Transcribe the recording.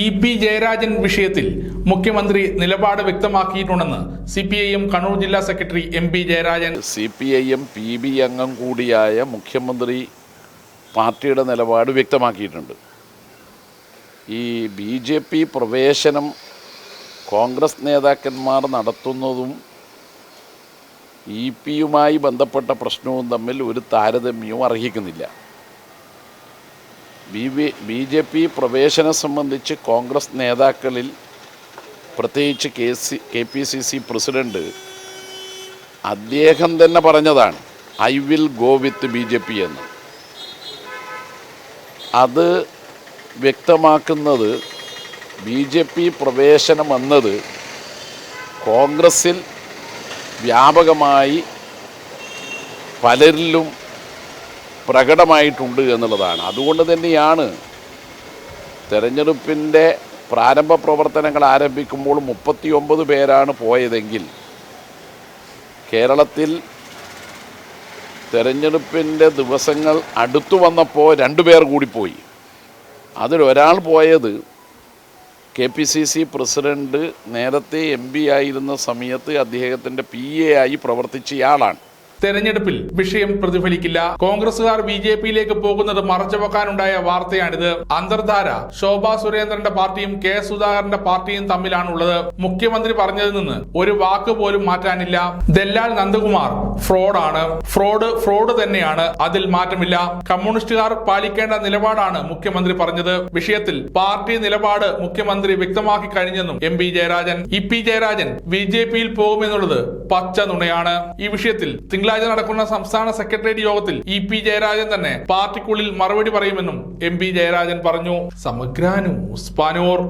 E P Jayarajan വിഷയത്തിൽ മുഖ്യമന്ത്രി നിലപാട് വ്യക്തമാക്കിയിട്ടുണ്ടെന്ന് C P I M Kannur ജില്ലാ secretary M P Jayarajan. C P I M P B അംഗം കൂടിയായ മുഖ്യമന്ത്രി പാർട്ടിയുടെ നിലപാട് വ്യക്തമാക്കിയിട്ടുണ്ട്. ഈ ബി ജെ പി പ്രവേശനം കോൺഗ്രസ് നേതാക്കന്മാർ നടത്തുന്നതും ഇ പിയുമായി ബന്ധപ്പെട്ട പ്രശ്നവും തമ്മിൽ ഒരു താരതമ്യവും അർഹിക്കുന്നില്ല. ബി ബി ജെ പി പ്രവേശനം സംബന്ധിച്ച് കോൺഗ്രസ് നേതാക്കളിൽ പ്രത്യേകിച്ച് K C K P C C president അദ്ദേഹം തന്നെ പറഞ്ഞതാണ് I will go with B J P എന്ന്. അത് വ്യക്തമാക്കുന്നത് ബി ജെ പി പ്രവേശനം എന്നത് കോൺഗ്രസിൽ വ്യാപകമായി പലരിലും പ്രകടമായിട്ടുണ്ട് എന്നുള്ളതാണ്. അതുകൊണ്ട് തന്നെയാണ് തെരഞ്ഞെടുപ്പിന്റെ പ്രാരംഭ പ്രവർത്തനങ്ങൾ ആരംഭിക്കുമ്പോൾ മുപ്പത്തി ഒമ്പത് പേരാണ് പോയതെങ്കിൽ കേരളത്തിൽ തെരഞ്ഞെടുപ്പിന്റെ ദിവസങ്ങൾ അടുത്തു വന്നപ്പോൾ രണ്ടുപേർ കൂടി പോയി. അതിലൊരാൾ പോയത് K P C C president നേരത്തെ എം പി ആയിരുന്ന സമയത്ത് അദ്ദേഹത്തിന്റെ പി എ ആയി പ്രവർത്തിച്ചയാളാണ്. തെരഞ്ഞെടുപ്പിൽ വിഷയം പ്രതിഫലിക്കില്ല. കോൺഗ്രസുകാർ ബി ജെ പിയിലേക്ക് പോകുന്നത് മറച്ചുവെക്കാനുണ്ടായ വാർത്തയാണിത്. അന്തർധാര ശോഭാ സുരേന്ദ്രന്റെ പാർട്ടിയും കെ സുധാകരന്റെ പാർട്ടിയും തമ്മിലാണുള്ളത്. മുഖ്യമന്ത്രി പറഞ്ഞതിൽ നിന്ന് ഒരു വാക്ക് പോലും മാറ്റാനില്ല. ദല്ലാൽ നന്ദകുമാർ ഫ്രോഡാണ്. ഫ്രോഡ് ഫ്രോഡ് തന്നെയാണ്. അതിൽ മാറ്റമില്ല. കമ്മ്യൂണിസ്റ്റുകാർ പാലിക്കേണ്ട നിലപാടാണ് മുഖ്യമന്ത്രി പറഞ്ഞത്. വിഷയത്തിൽ പാർട്ടി നിലപാട് മുഖ്യമന്ത്രി വ്യക്തമാക്കി കഴിഞ്ഞെന്നും M P Jayarajan. E P Jayarajan B J പിയിൽ പോകുമെന്നുള്ളത് പച്ച നുണയാണ്. ഈ വിഷയത്തിൽ തിങ്കളാഴ്ച നടക്കുന്ന സംസ്ഥാന സെക്രട്ടേറിയറ്റ് യോഗത്തിൽ ഇ പി ജയരാജൻ തന്നെ പാർട്ടിക്കുള്ളിൽ മറുപടി പറയുമെന്നും എം പി ജയരാജൻ പറഞ്ഞു. സമഗ്ര ന്യൂസ് പാനൂർ.